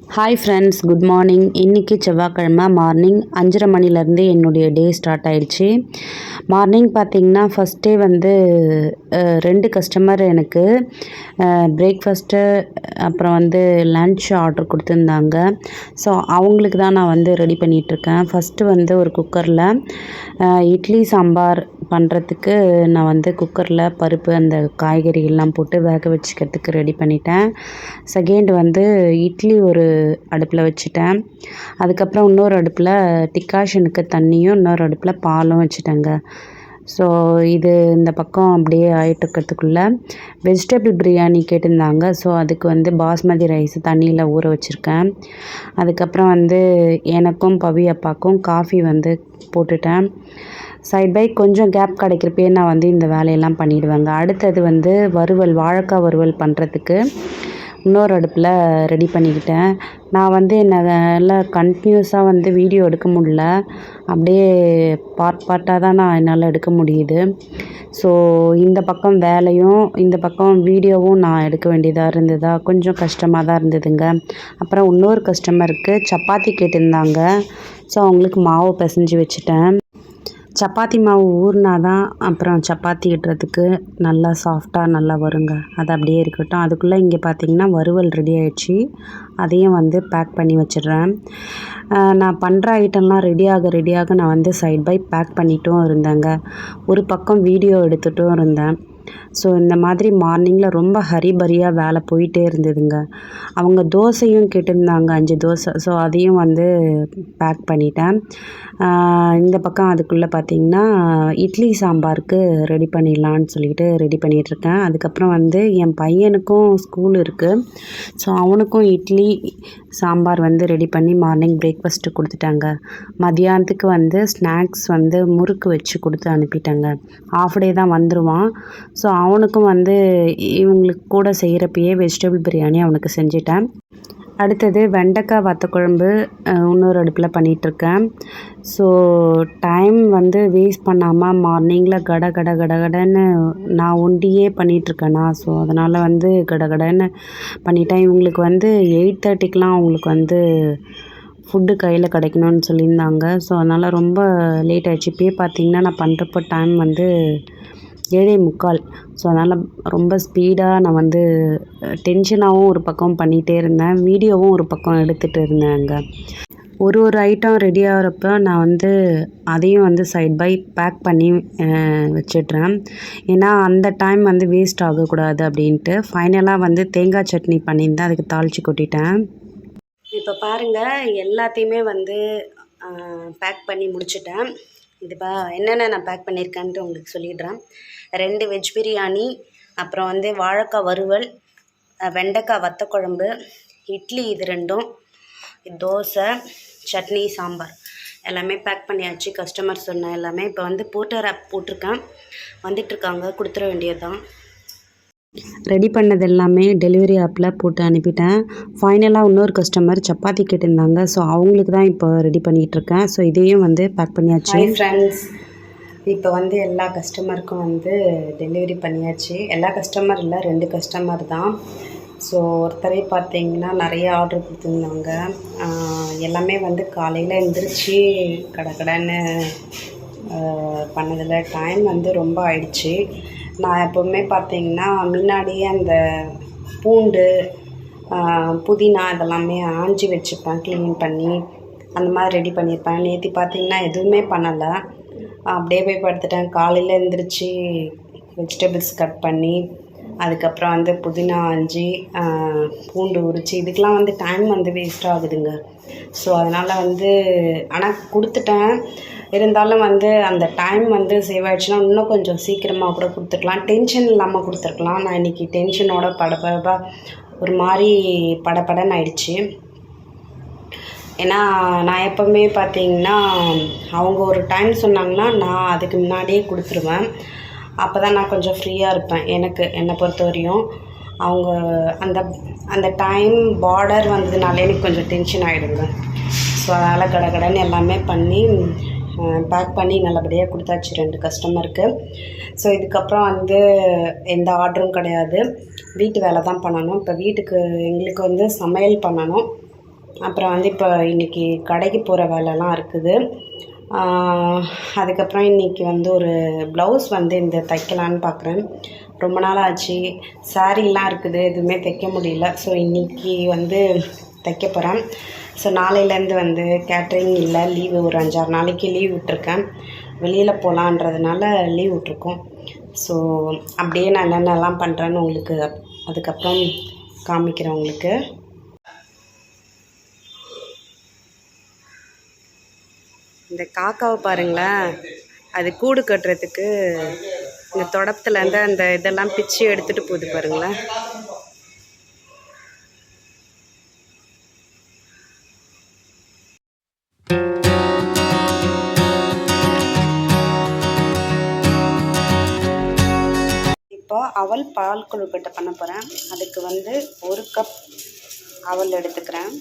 Hi friends good morning இன்றைக்கி செவ்வாய்க்கிழமை morning அஞ்சரை மணிலேருந்து என்னுடைய டே ஸ்டார்ட் ஆயிடுச்சு. மார்னிங் பார்த்திங்கன்னா ஃபஸ்ட்டே வந்து ரெண்டு கஸ்டமர் எனக்கு பிரேக்ஃபாஸ்ட்டு அப்புறம் வந்து லன்ச் ஆர்டர் கொடுத்துருந்தாங்க. ஸோ அவங்களுக்கு தான் நான் வந்து ரெடி பண்ணிகிட்ருக்கேன் ஃபஸ்ட்டு வந்து ஒரு குக்கரில் இட்லி சாம்பார் பண்ணுறதுக்கு நான் வந்து குக்கரில் பருப்பு அந்த காய்கறிகள்லாம் போட்டு வேக வச்சுக்கிறதுக்கு ரெடி பண்ணிட்டேன். செகண்ட் வந்து இட்லி ஒரு அடுப்பில் வச்சுட்டேன். அதுக்கப்புறம் இன்னொரு அடுப்பில் டிக்காஷனுக்கு தண்ணியும் இன்னொரு அடுப்பில் பாலும் வச்சுட்டேங்க. ஸோ இது இந்த பக்கம் அப்படியே ஆயிட்டு இருக்கிறதுக்குள்ளே வெஜிடபிள் பிரியாணி கேட்டிருந்தாங்க. ஸோ அதுக்கு வந்து பாஸ்மதி ரைஸ் தண்ணியில் ஊற வச்சுருக்கேன். அதுக்கப்புறம் வந்து எனக்கும் பவி அப்பாவுக்கும் காஃபி வந்து போட்டுட்டேன். சைட் பை கொஞ்சம் கேப் கிடைக்கிறப்பே நான் வந்து இந்த வேலையெல்லாம் பண்ணிடுவேங்க. அடுத்தது வந்து வறுவல் வாழைக்காய் வறுவல் பண்ணுறதுக்கு இன்னொரு அடுப்பில் ரெடி பண்ணிக்கிட்டேன். நான் வந்து என்னால் கண்டினியூஸாக வந்து வீடியோ எடுக்க முடில அப்படியே பார்ட் பார்ட்டாக தான் நான் என்னால் எடுக்க முடியுது. ஸோ இந்த பக்கம் வேலையும் இந்த பக்கம் வீடியோவும் நான் எடுக்க வேண்டியதாக இருந்ததா கொஞ்சம் கஷ்டமாக தான் இருந்ததுங்க. அப்புறம் இன்னொரு கஸ்டமருக்கு சப்பாத்தி கேட்டிருந்தாங்க. ஸோ அவங்களுக்கு மாவு பிசைஞ்சு வச்சுட்டேன். சப்பாத்தி மாவு ஊறினா தான் அப்புறம் சப்பாத்தி இடுறதுக்கு நல்லா சாஃப்டாக நல்லா வருங்க. அது அப்படியே இருக்கட்டும். அதுக்குள்ளே இங்கே பார்த்தீங்கன்னா வறுவல் ரெடி ஆயிடுச்சு. அதையும் வந்து பேக் பண்ணி வச்சிடுறேன். நான் பண்ணுற ஐட்டம்லாம் ரெடியாக ரெடியாக நான் வந்து சைட் பை பேக் பண்ணிட்டும் இருந்தேங்க. ஒரு பக்கம் வீடியோ எடுத்துகிட்டும் இருந்தேன். ஸோ இந்த மாதிரி மார்னிங்கில் ரொம்ப ஹரிபரியாக வேலை போயிட்டே இருந்ததுங்க. அவங்க தோசையும் கேட்டிருந்தாங்க அஞ்சு தோசை. ஸோ அதையும் வந்து பேக் பண்ணிட்டேன். இந்த பக்கம் அதுக்குள்ளே பார்த்தீங்கன்னா இட்லி சாம்பாருக்கு ரெடி பண்ணிடலான்னு சொல்லிட்டு ரெடி பண்ணிகிட்ருக்கேன் அதுக்கப்புறம் வந்து என் பையனுக்கும் ஸ்கூல் இருக்குது ஸோ அவனுக்கும் இட்லி சாம்பார் வந்து ரெடி பண்ணி மார்னிங் பிரேக்ஃபாஸ்ட்டு கொடுத்துட்டாங்க. மதியானத்துக்கு வந்து ஸ்நாக்ஸ் வந்து முறுக்கு வச்சு கொடுத்து அனுப்பிட்டாங்க. ஆஃப் டே தான் வந்துடுவான் ஸோ அவனுக்கும் வந்து இவங்களுக்கு கூட செய்கிறப்பயே வெஜிடபிள் பிரியாணி அவனுக்கு செஞ்சுட்டேன். அடுத்தது வெண்டைக்காய் வத்த குழம்பு இன்னொரு அடுப்பில் பண்ணிகிட்ருக்கேன் ஸோ டைம் வந்து வேஸ்ட் பண்ணாமல் மார்னிங்கில் கட கட கட கடன்னு நான் ஒண்டியே பண்ணிகிட்ருக்கேனா ஸோ அதனால் வந்து கட கடன்னு பண்ணிட்டேன். இவங்களுக்கு வந்து எயிட் தேர்ட்டிக்கெலாம் அவங்களுக்கு வந்து ஃபுட்டு கையில் கிடைக்கணும்னு சொல்லியிருந்தாங்க. ஸோ அதனால் ரொம்ப லேட் ஆகிடுச்சு இப்போயே பார்த்தீங்கன்னா நான் பண்ணுறப்போ டைம் வந்து ஏழே முக்கால். ஸோ அதனால் ரொம்ப ஸ்பீடாக நான் வந்து டென்ஷனாகவும் ஒரு பக்கம் பண்ணிகிட்டே இருந்தேன். வீடியோவும் ஒரு பக்கம் எடுத்துகிட்டு இருந்தேன் அங்கே. ஒரு ஒரு ஐட்டம் ரெடி ஆகிறப்ப நான் வந்து அதையும் வந்து சைட் பை பேக் பண்ணி வச்சிட்றேன். ஏன்னா அந்த டைம் வந்து வேஸ்ட் ஆகக்கூடாது அப்படின்ட்டு. ஃபைனலாக வந்து தேங்காய் சட்னி பண்ணியிருந்தேன். அதுக்கு தாளித்து கொட்டிட்டேன். இப்போ பாருங்கள் எல்லாத்தையுமே வந்து பேக் பண்ணி முடிச்சிட்டேன். இதுப்பா என்னென்ன நான் பேக் பண்ணியிருக்கேன்ட்டு உங்களுக்கு சொல்லிடுறேன். ரெண்டு வெஜ் பிரியாணி அப்புறம் வந்து வாழைக்காய் வறுவல் வெண்டைக்காய் வத்த குழம்பு இட்லி இது ரெண்டும் தோசை சட்னி சாம்பார். எல்லாமே பேக் பண்ணியாச்சு கஸ்டமர் சொன்ன எல்லாமே. இப்போ வந்து போட்டர் ஆப் போட்டிருக்கேன். வந்துட்டுருக்காங்க கொடுத்துட வேண்டியது தான் ரெடி பண்ணது எல்லாமே டெலிவரி ஆப்பில் போட்டு அனுப்பிட்டேன். ஃபைனலாக இன்னொரு கஸ்டமர் சப்பாத்தி கேட்டிருந்தாங்க. ஸோ அவங்களுக்கு தான் இப்போ ரெடி பண்ணிகிட்ருக்கேன் ஸோ இதையும் வந்து பேக் பண்ணியாச்சு. ஃப்ரெண்ட்ஸ் இப்போ வந்து எல்லா கஸ்டமருக்கும் வந்து டெலிவரி பண்ணியாச்சு. எல்லா கஸ்டமர் இல்லை ரெண்டு கஸ்டமர் தான். ஸோ ஒருத்தரே பார்த்தீங்கன்னா நிறைய ஆர்டர் கொடுத்துருந்தாங்க. எல்லாமே வந்து காலையில் எழுந்திரிச்சு கடை கடைன்னு பண்ணதில் டைம் வந்து ரொம்ப ஆயிடுச்சு. நான் எப்போவுமே பார்த்தீங்கன்னா முன்னாடியே அந்த பூண்டு புதினா இதெல்லாமே ஆஞ்சி வச்சுப்பேன் க்ளீன் பண்ணி அந்த மாதிரி ரெடி பண்ணியிருப்பேன். நேற்று பார்த்தீங்கன்னா எதுவுமே பண்ணலை. அப்படியே போய் படுத்துட்டேன். காலையில் எழுந்திரிச்சி வெஜிடபிள்ஸ் கட் பண்ணி அதுக்கப்புறம் வந்து புதினா அஞ்சு பூண்டு உரிச்சு இதுக்கெலாம் வந்து டைம் வந்து வேஸ்ட் ஆகுதுங்க. ஸோ அதனால் வந்து ஆனால் கொடுத்துட்டேன். இருந்தாலும் வந்து அந்த டைம் வந்து சேவ் ஆகிடுச்சுன்னா இன்னும் கொஞ்சம் சீக்கிரமாக கூட கொடுத்துருக்கலாம். டென்ஷன் இல்லாமல் கொடுத்துருக்கலாம். நான் இன்றைக்கி டென்ஷனோட படபடப்பாக ஒரு மாதிரி படப்படன்னு ஆயிடுச்சு. ஏன்னா நான் எப்போவுமே பார்த்தீங்கன்னா அவங்க ஒரு டைம் சொன்னாங்கன்னா நான் அதுக்கு முன்னாடியே கொடுத்துருவேன். அப்போ தான் நான் கொஞ்சம் ஃப்ரீயாக இருப்பேன். எனக்கு என்னை பொறுத்த வரையும் அவங்க அந்த அந்த டைம் பார்டர் வந்ததுனாலே எனக்கு கொஞ்சம் டென்ஷன் ஆகிடுங்க ஸோ அதனால் கடகடன்னு எல்லாமே பண்ணி பேக் பண்ணி நல்லபடியாக கொடுத்தாச்சு ரெண்டு கஸ்டமருக்கு ஸோ இதுக்கப்புறம் வந்து எந்த ஆர்டரும் கிடையாது. வீட்டு வேலை தான் பண்ணணும். இப்போ வீட்டுக்கு எங்களுக்கு வந்து சமையல் பண்ணணும். அப்புறம் வந்து இப்போ இன்றைக்கி கடைக்கு போகிற வேலைலாம் இருக்குது. அதுக்கப்புறம் இன்றைக்கி வந்து ஒரு ப்ளவுஸ் வந்து இந்த தைக்கலான்னு பார்க்குறேன் ரொம்ப நாள் ஆச்சு சாரீலாம் இருக்குது எதுவுமே தைக்க முடியல. ஸோ இன்றைக்கி வந்து தைக்க போகிறேன் ஸோ நாளையிலேருந்து வந்து கேட்ரிங் இல்லை லீவு ஒரு அஞ்சாறு நாளைக்கு லீவ் விட்டுருக்கேன். வெளியில் போகலான்றதுனால லீவ் விட்ருக்கோம் ஸோ அப்படியே நான் என்னென்னலாம் பண்ணுறேன்னு உங்களுக்கு அதுக்கப்புறம் காமிக்கிறேன் உங்களுக்கு. இந்த காக்காவை பாருங்களேன். அது கூடு கட்டுறதுக்கு இந்த தொடப்பத்துலேருந்து அந்த இதெல்லாம் பிச்சு எடுத்துகிட்டு போகுது பாருங்களேன். இப்போ அவல் பால் கொழுக்கட்டை பண்ண போகிறேன் அதுக்கு வந்து ஒரு கப் அவல் எடுத்துக்கிறேன்.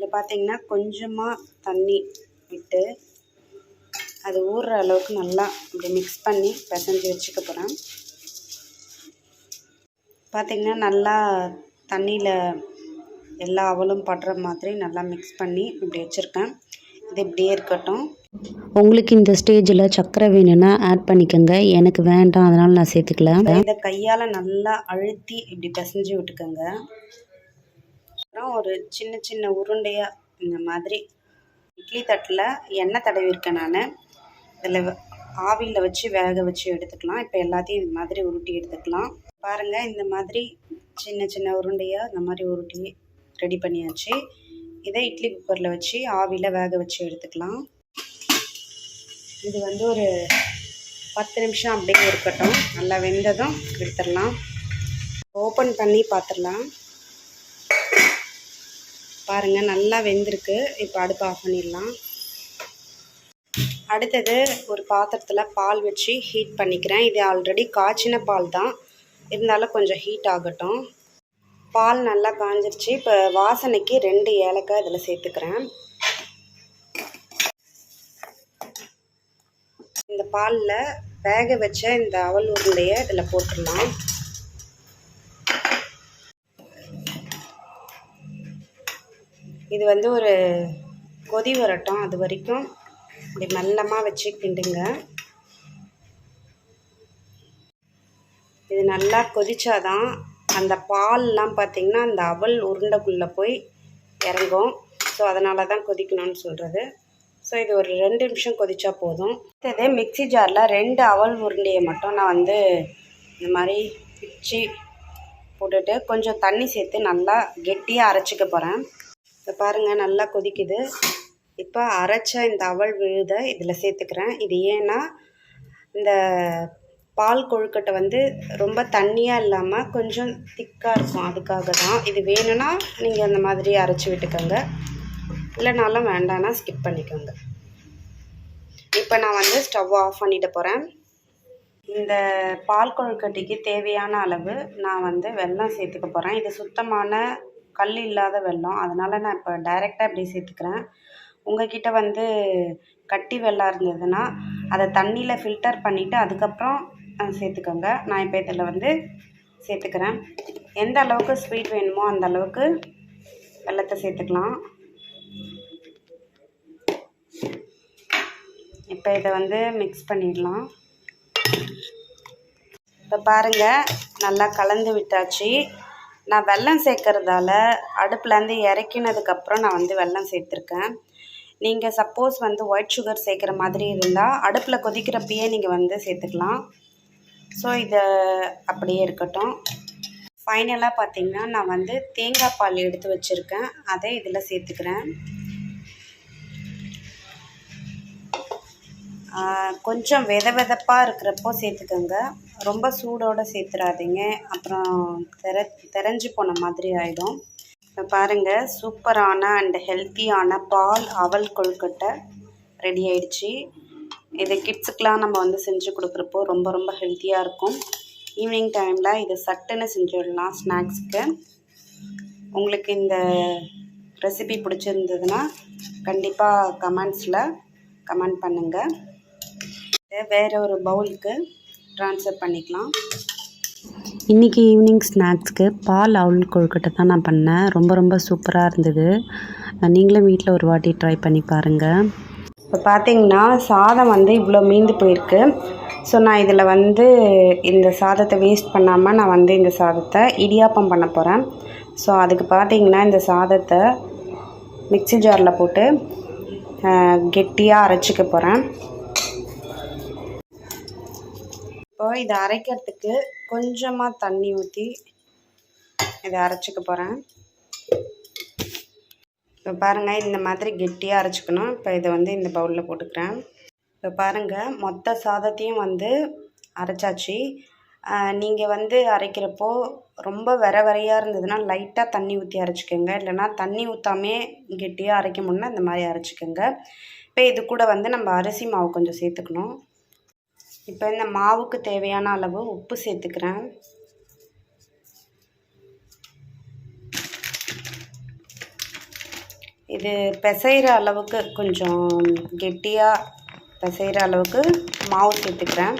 இதில் பார்த்தீங்கன்னா கொஞ்சமாக தண்ணி விட்டு அது ஊறுற அளவுக்கு நல்லா இப்படி மிக்ஸ் பண்ணி பிசைஞ்சு வச்சுக்க போகிறேன். பார்த்தீங்கன்னா நல்லா தண்ணியில் எல்லா அவலும் படுற மாதிரி நல்லா மிக்ஸ் பண்ணி இப்படி வச்சுருக்கேன். இது இப்படியே இருக்கட்டும். உங்களுக்கு இந்த ஸ்டேஜில் சர்க்கரை வேணும்னா ஆட் பண்ணிக்கோங்க. எனக்கு வேண்டாம் அதனால் நான் சேர்த்துக்கல. இதை கையால் நல்லா அழுத்தி இப்படி பிசைஞ்சு விட்டுக்கோங்க. அப்புறம் ஒரு சின்ன சின்ன உருண்டையாக இந்த மாதிரி இட்லி தட்டில் எண்ணெய் தடவிருக்கேன் நான். இதில் ஆவியில் வச்சு வேக வச்சு எடுத்துக்கலாம். இப்போ எல்லாத்தையும் இந்த மாதிரி உருட்டி எடுத்துக்கலாம். பாருங்கள் இந்த மாதிரி சின்ன சின்ன உருண்டையாக இந்த மாதிரி உருட்டி ரெடி பண்ணியாச்சு. இதை இட்லி குக்கரில் வச்சு ஆவியில் வேக வச்சு எடுத்துக்கலாம். இது வந்து ஒரு பத்து நிமிஷம் அப்படியே இருக்கட்டும். நல்லா வெந்ததும் எடுத்துடலாம். ஓப்பன் பண்ணி பார்த்துடலாம் பாருங்கள் நல்லா வெந்திருக்கு. இப்போ அடுப்பு ஆஃப் பண்ணிடலாம். அடுத்தது ஒரு பாத்திரத்தில் பால் வச்சு ஹீட் பண்ணிக்கிறேன். இது ஆல்ரெடி காய்ச்சின பால் தான். இருந்தாலும் கொஞ்சம் ஹீட் ஆகட்டும். பால் நல்லா காஞ்சிருச்சு. இப்போ வாசனைக்கு ரெண்டு ஏலக்காய் இதில் சேர்த்துக்கிறேன். இந்த பாலில் வேக வச்ச இந்த அவல் உருண்டையை இதில் போட்டுடலாம். இது வந்து ஒரு கொதி வரட்டும். அது வரைக்கும் இப்படி மெல்லமாக வச்சு கிண்டுங்க. இது நல்லா கொதித்தாதான் அந்த பால்லாம் பார்த்திங்கன்னா அந்த அவல் உருண்டைக்குள்ளே போய் இறங்கும். ஸோ அதனால தான் கொதிக்கணும்னு சொல்கிறது ஸோ இது ஒரு ரெண்டு நிமிஷம் கொதித்தா போதும். அடுத்தது மிக்ஸி ஜாரில் ரெண்டு அவல் உருண்டையை மட்டும் நான் வந்து இந்த மாதிரி பிச்சு போட்டுட்டு கொஞ்சம் தண்ணி சேர்த்து நல்லா கெட்டியாக அரைச்சிக்க போகிறேன் இப்போ பாருங்கள் நல்லா கொதிக்குது. இப்போ அரைச்ச இந்த அவல் விழுதை இதில் சேர்த்துக்கிறேன். இது ஏன்னா இந்த பால் கொழுக்கட்டை வந்து ரொம்ப தண்ணியாக இல்லாமல் கொஞ்சம் திக்காக இருக்கும். அதுக்காக தான் இது வேணும்னா நீங்கள் அந்த மாதிரி அரைச்சி விட்டுக்கோங்க. இல்லைனாலும் வேண்டாம்னா ஸ்கிப் பண்ணிக்கோங்க. இப்போ நான் வந்து ஸ்டவ் ஆஃப் பண்ணிட்டு போகிறேன் இந்த பால் கொழுக்கட்டைக்கு தேவையான அளவு நான் வந்து வெல்லம் சேர்த்துக்க போகிறேன் இது சுத்தமான கல் இல்லாத வெள்ளம். அதனால் நான் இப்போ டைரெக்டாக இப்படி சேர்த்துக்கிறேன். உங்ககிட்ட வந்து கட்டி வெள்ளம் இருந்ததுன்னா அதை தண்ணியில் ஃபில்டர் பண்ணிவிட்டு அதுக்கப்புறம் சேர்த்துக்கோங்க. நான் இப்போ இதில் வந்து சேர்த்துக்கிறேன். எந்த அளவுக்கு ஸ்வீட் வேணுமோ அந்த அளவுக்கு வெள்ளத்தை சேர்த்துக்கலாம். இப்போ இதை வந்து மிக்ஸ் பண்ணிடலாம். இப்போ பாருங்கள் நல்லா கலந்து விட்டாச்சு. நான் வெல்லம் சேர்க்கறதால அடுப்புலேருந்து இறக்கினதுக்கப்புறம் நான் வந்து வெல்லம் சேர்த்துருக்கேன். நீங்கள் சப்போஸ் வந்து ஒயிட் சுகர் சேர்க்குற மாதிரி இருந்தால் அடுப்பில் கொதிக்கிறப்பயே நீங்கள் வந்து சேர்த்துக்கலாம். ஸோ இதை அப்படியே இருக்கட்டும். ஃபைனலாக பார்த்தீங்கன்னா நான் வந்து தேங்காய் பால் எடுத்து வச்சுருக்கேன். அதை இதில் சேர்த்துக்கிறேன். கொஞ்சம் வித விதப்பாக இருக்கிறப்போ சேர்த்துக்கோங்க. ரொம்ப சூடோடு சேர்த்துறாதீங்க அப்புறம் தெர தெரஞ்சு போன மாதிரி ஆகிடும் இப்போ பாருங்கள் சூப்பரான அண்ட் ஹெல்த்தியான பால் அவல் கொழுக்கட்டை ரெடி ஆயிடுச்சு. இது கிட்ஸுக்கெலாம் நம்ம வந்து செஞ்சு கொடுக்குறப்போ ரொம்ப ரொம்ப ஹெல்த்தியாக இருக்கும். ஈவினிங் டைமில் இது சட்டுன்னு செஞ்சிடலாம் ஸ்நாக்ஸுக்கு. உங்களுக்கு இந்த ரெசிபி பிடிச்சிருந்ததுன்னா கண்டிப்பாக கமெண்ட்ஸில் கமெண்ட் பண்ணுங்கள் வேறு ஒரு பவுலுக்கு ட்ரான்ஸ்ஃபர் பண்ணிக்கலாம். இன்றைக்கி ஈவினிங் ஸ்நாக்ஸ்க்கு பால் அவுள் கொழுக்கட்டை தான் நான் பண்ணேன். ரொம்ப ரொம்ப சூப்பராக இருந்தது. நீங்களும் வீட்டில் ஒரு வாட்டி ட்ரை பண்ணி பாருங்கள் இப்போ பார்த்தீங்கன்னா சாதம் வந்து இவ்வளோ மீந்து போயிருக்கு. ஸோ நான் இதில் வந்து இந்த சாதத்தை வேஸ்ட் பண்ணாமல் நான் வந்து இந்த சாதத்தை இடியாப்பம் பண்ண போகிறேன் ஸோ அதுக்கு பார்த்தீங்கன்னா இந்த சாதத்தை மிக்ஸி ஜாரில் போட்டு கெட்டியாக அரைச்சிக்க போகிறேன் இப்போ இதை அரைக்கிறதுக்கு கொஞ்சமாக தண்ணி ஊற்றி இதை அரைச்சிக்க போகிறேன் இப்போ பாருங்கள் இந்த மாதிரி கெட்டியாக அரைச்சிக்கணும். இப்போ இதை வந்து இந்த பவுலில் போட்டுக்கிறேன். இப்போ பாருங்கள் மொத்த சாதத்தையும் வந்து அரைச்சாச்சு. நீங்கள் வந்து அரைக்கிறப்போ ரொம்ப வர வரையாக இருந்ததுன்னா லைட்டாக தண்ணி ஊற்றி அரைச்சிக்கோங்க. இல்லைனா தண்ணி ஊற்றாமே கெட்டியாக அரைக்க முடியல இந்த மாதிரி அரைச்சிக்கோங்க. இப்போ இது கூட வந்து நம்ம அரிசி மாவு கொஞ்சம் சேர்த்துக்கணும். இப்போ இந்த மாவுக்கு தேவையான அளவு உப்பு சேர்த்துக்கிறேன். இது பிசைகிற அளவுக்கு கொஞ்சம் கெட்டியாக பிசைகிற அளவுக்கு மாவு சேர்த்துக்கிறேன்.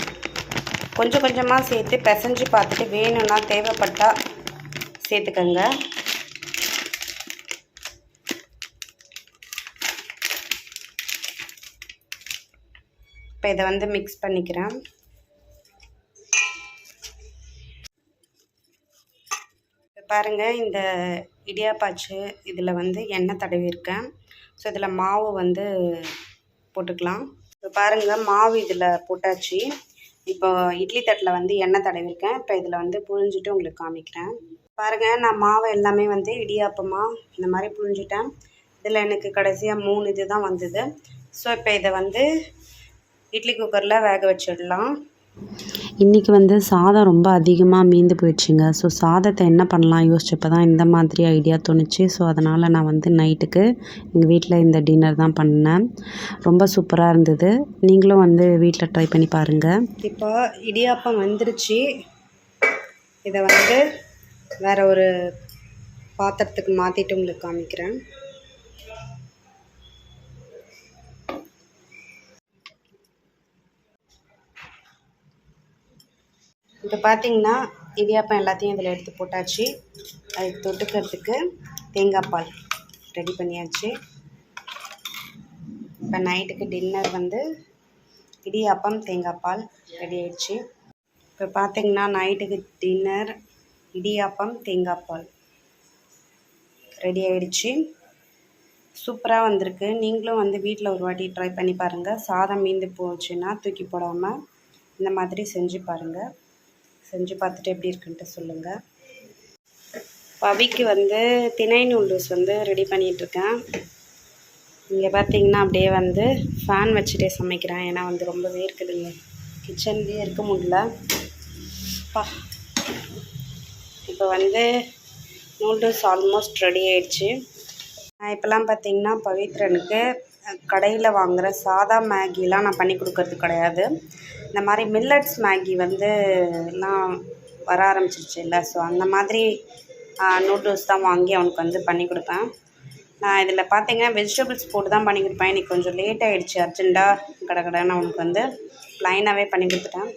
கொஞ்சம் கொஞ்சமாக சேர்த்து பிசைஞ்சு பார்த்துட்டு வேணும்னா தேவைப்பட்டால் சேர்த்துக்கோங்க. இப்போ இதை வந்து மிக்ஸ் பண்ணிக்கிறேன். பாருங்கள் இந்த இடியாப்பாச்சு இதில் வந்து எண்ணெய் தடவிருக்கேன் ஸோ இதில் மாவு வந்து போட்டுக்கலாம். இப்போ பாருங்கள் மாவு இதில் போட்டாச்சு. இப்போ இட்லி தட்டில் வந்து எண்ணெய் தடவிருக்கேன் இப்போ இதில் வந்து புழிஞ்சிட்டு உங்களுக்கு காமிக்கிறேன். பாருங்கள் நான் மாவு எல்லாமே வந்து இடியாப்பமாக இந்த மாதிரி புழிஞ்சிட்டேன். இதில் எனக்கு கடைசியாக மூணு இது தான் வந்தது. ஸோ இப்போ இதை வந்து இட்லி குக்கரில் வேக வச்சிடலாம். இன்றைக்கி வந்து சாதம் ரொம்ப அதிகமாக மீந்து போயிடுச்சுங்க. ஸோ சாதத்தை என்ன பண்ணலாம் யோசிச்சப்போ தான் இந்த மாதிரி ஐடியா தோணுச்சு. ஸோ அதனால் நான் வந்து நைட்டுக்கு எங்கள் வீட்டில் இந்த டின்னர் தான் பண்ணேன். ரொம்ப சூப்பராக இருந்தது. நீங்களும் வந்து வீட்டில் ட்ரை பண்ணி பாருங்கள் இப்போ இடியாப்பம் வந்துருச்சு. இதை வந்து வேறு ஒரு பாத்திரத்துக்கு மாற்றிட்டு உங்களுக்கு காமிக்கிறேன். இப்போ பார்த்தீங்கன்னா இடியாப்பம் எல்லாத்தையும் இதில் எடுத்து போட்டாச்சு. அதுக்கு தொட்டுக்கிறதுக்கு தேங்காய் பால் ரெடி பண்ணியாச்சு. இப்போ நைட்டுக்கு டின்னர் வந்து இடியாப்பம் தேங்காய் பால் ரெடி ஆயிடுச்சு. இப்போ பார்த்தீங்கன்னா நைட்டுக்கு டின்னர் இடியாப்பம் தேங்காய் பால் ரெடி ஆயிடுச்சு. சூப்பராக வந்திருக்கு. நீங்களும் வந்து வீட்டில் ஒரு வாட்டி ட்ரை பண்ணி பாருங்கள் சாதம் மீந்து போச்சுன்னா தூக்கி போடாமல் இந்த மாதிரி செஞ்சு பாருங்கள் செஞ்சு பார்த்துட்டு எப்படி இருக்குன்ட்டு சொல்லுங்கள் பவிக்கு வந்து திணை நூடுல்ஸ் வந்து ரெடி பண்ணிகிட்ருக்கேன் இங்கே பார்த்தீங்கன்னா அப்படியே வந்து ஃபேன் வச்சுட்டே சமைக்கிறேன். ஏன்னா வந்து ரொம்ப வேர்க்குதுங்க கிச்சன்லேயே இருக்க முடியல. பா. இப்போ வந்து நூடுல்ஸ் ஆல்மோஸ்ட் ரெடி ஆயிடுச்சு. நான் இப்போலாம் பார்த்தீங்கன்னா பவித்ரனுக்கு கடையில் வாங்குகிற சாதா மேகிலாம் நான் பண்ணி கொடுக்கறது கிடையாது. இந்த மாதிரி மில்லட்ஸ் மேகி வந்து எல்லாம் வர ஆரம்பிச்சிருச்சு இல்லை ஸோ அந்த மாதிரி நூடுல்ஸ் தான் வாங்கி அவனுக்கு வந்து பண்ணி கொடுப்பேன். நான் இதில் பார்த்தீங்கன்னா வெஜிடபிள்ஸ் போட்டு தான் பண்ணி கொடுப்பேன். எனக்கு கொஞ்சம் லேட் ஆகிடுச்சு அர்ஜெண்ட்டாக கடை கடைன்னு அவனுக்கு வந்து ப்ளைனாகவே பண்ணி கொடுத்துட்டேன்.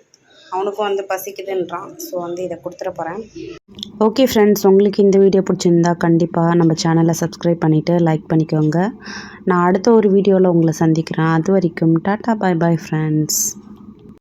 அவனுக்கும் வந்து பசிக்குதுன்றான். ஸோ வந்து இதை கொடுத்துட போகிறேன் ஓகே ஃப்ரெண்ட்ஸ் உங்களுக்கு இந்த வீடியோ பிடிச்சிருந்தா கண்டிப்பாக நம்ம சேனலை சப்ஸ்கிரைப் பண்ணிவிட்டு லைக் பண்ணிக்கோங்க. நான் அடுத்த ஒரு வீடியோவில் உங்களை சந்திக்கிறேன். அது வரைக்கும் டாட்டா பாய் பாய் ஃப்ரெண்ட்ஸ்